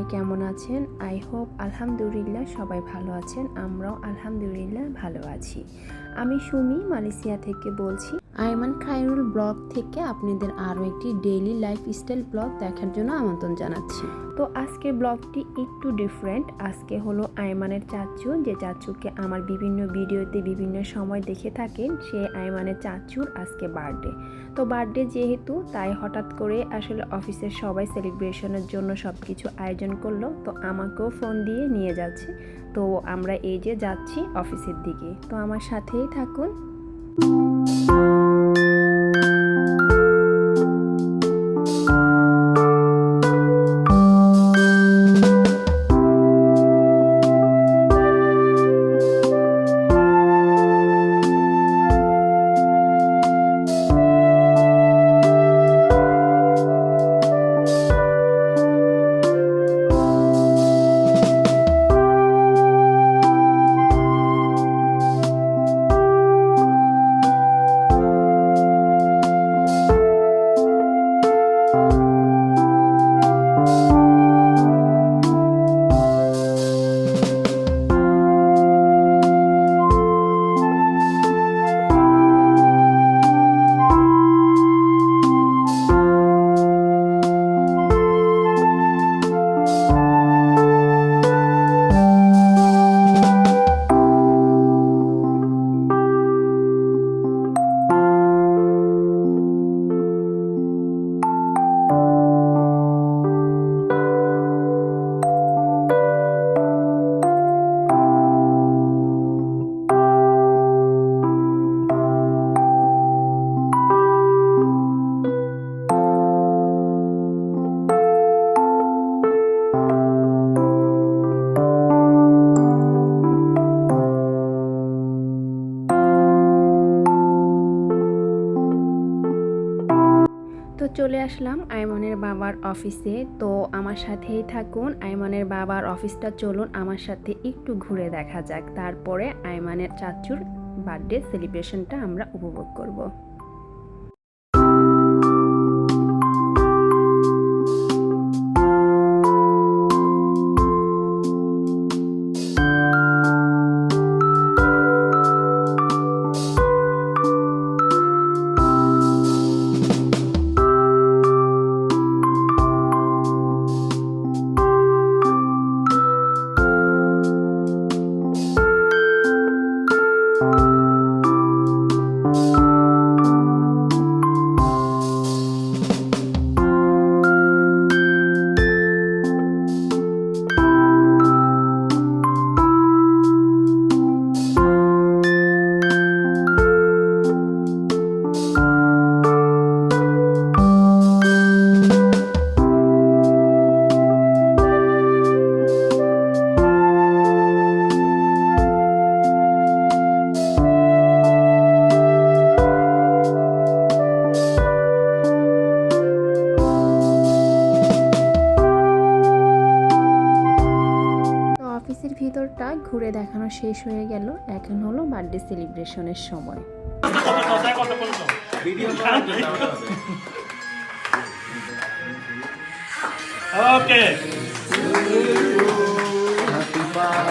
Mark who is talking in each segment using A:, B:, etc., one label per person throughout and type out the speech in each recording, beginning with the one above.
A: সবাই কেমন আছেন? আই হোপ আলহামদুলিল্লাহ সবাই ভালো আছেন। আমরাও আলহামদুলিল্লাহ ভালো আছি। আমি সুমি মালয়েশিয়া থেকে বলছি। আইমান খায়রুল ব্লগ থেকে আপনাদের আরও একটি ডেইলি লাইফ স্টাইল ব্লগ দেখার জন্য আমন্ত্রণ জানাচ্ছি। তো আজকের ব্লগটি একটু ডিফারেন্ট আজকে হলো আইমানের চাচু। যে চাচুকে আমার বিভিন্ন ভিডিওতে বিভিন্ন সময় দেখে থাকেন, সে আইমানের চাচুর আজকে বার্থডে তো বার্থডে যেহেতু, তাই হঠাৎ করে আসলে অফিসের সবাই সেলিব্রেশনের জন্য সব কিছু আয়োজন করল। তো আমাকেও ফোন দিয়ে নিয়ে যাচ্ছে। তো আমরা এই যে যাচ্ছি অফিসের দিকে। তো আমার সাথেই থাকুন। তো চলে আসলাম আইমনের বাবার অফিসে। তো আমার সাথেই থাকুন। আইমনের বাবার অফিসটা চলুন, আমার সাথে একটু ঘুরে দেখা যাক। তারপরে আইমানের চাচুর বার্থডে সেলিব্রেশনটা আমরা উপভোগ করব। ভিতরটা ঘুরে দেখানো শেষ হয়ে গেল। এখন হলো বার্থডে সেলিব্রেশনের সময়।
B: ওকে।
C: একটু খাও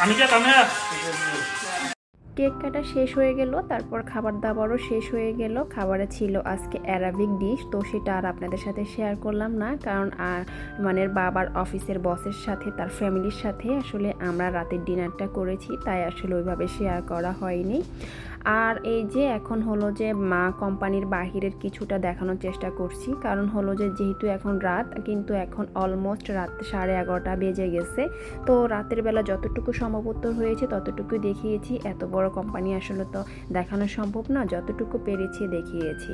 B: আমি কে ক্যামেরা
A: কেক কাটা শেষ হয়ে গেল, তারপর খাবার দাবারও শেষ হয়ে গেল। খাবারে ছিল আজকে অ্যারাবিক ডিশ তো সেটা আর আপনাদের সাথে শেয়ার করলাম না। কারণ মানে বাবার অফিসের বসের সাথে, তার ফ্যামিলির সাথে আসলে আমরা রাতের ডিনারটা করেছি, তাই আসলে ওইভাবে শেয়ার করা হয়নি। আর এই যে এখন হলো যে মা কোম্পানির বাহিরের কিছুটা দেখানোর চেষ্টা করছি। কারণ হলো যে যেহেতু এখন রাত, কিন্তু এখন অলমোস্ট রাত সাড়ে এগারোটা বেজে গেছে। তো রাতের বেলা যতটুকু সম্ভবত হয়েছে ততটুকু দেখিয়েছি। এত বড় কোম্পানি আসলে তো দেখানো সম্ভব না, যতটুকু পেরেছি দেখিয়েছি।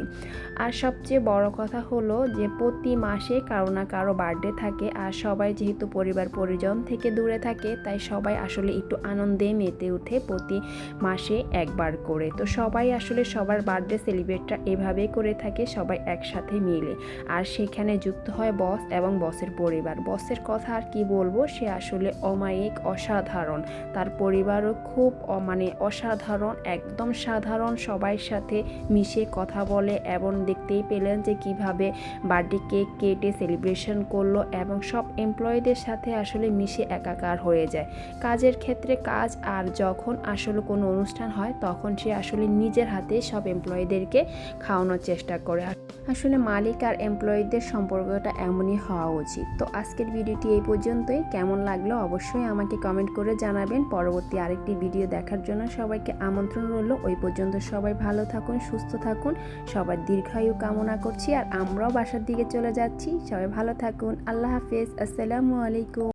A: আর সবচেয়ে বড় কথা হলো যে প্রতি মাসে কারও না কারও বার্থডে থাকে, আর সবাই যেহেতু পরিবার পরিজন থেকে দূরে থাকে, তাই সবাই আসলে একটু আনন্দে মেতে উঠে প্রতি মাসে একবার করে। তো সবাই আসলে সবার বার্থডে সেলিব্রেটটা এভাবেই করে থাকে, সবাই একসাথে মিলে। আর সেখানে যুক্ত হয় বস এবং বসের পরিবার। বসের কথা আর কি বলব, সে আসলে অমায়িক, অসাধারণ। তার পরিবারও খুব মানে অসাধারণ, একদম সাধারণ সবার সাথে মিশে কথা বলে এবং দেখতেই পেলেন যে কীভাবে বার্থডে কেক কেটে সেলিব্রেশন করল এবং সব এমপ্লয়ীদের সাথে আসলে মিশে একাকার হয়ে যায়। কাজের ক্ষেত্রে কাজ আর যখন আসলে কোনো অনুষ্ঠান হয়, তখন সে আসলে নিজের হাতে সব এমপ্লয়ীদেরকে খাওয়ানোর চেষ্টা করে। আসলে মালিক আর এমপ্লয়ীদের সম্পর্কটা এমনই হওয়া উচিত। তো আজকের ভিডিওটি এই পর্যন্তই। কেমন লাগল অবশ্যই আমাকে কমেন্ট করে জানাবেন। পরবর্তী আরেকটি ভিডিও দেখার জন্য সবাইকে আমন্ত্রণ রইল। ওই পর্যন্ত সবাই ভালো থাকুন, সুস্থ থাকুন। সবার দীর্ঘায়ু কামনা করছি আর আমরাও বাসার দিকে চলে যাচ্ছি। সবাই ভালো থাকুন। আল্লাহ হাফেজ। আসসালামু আলাইকুম।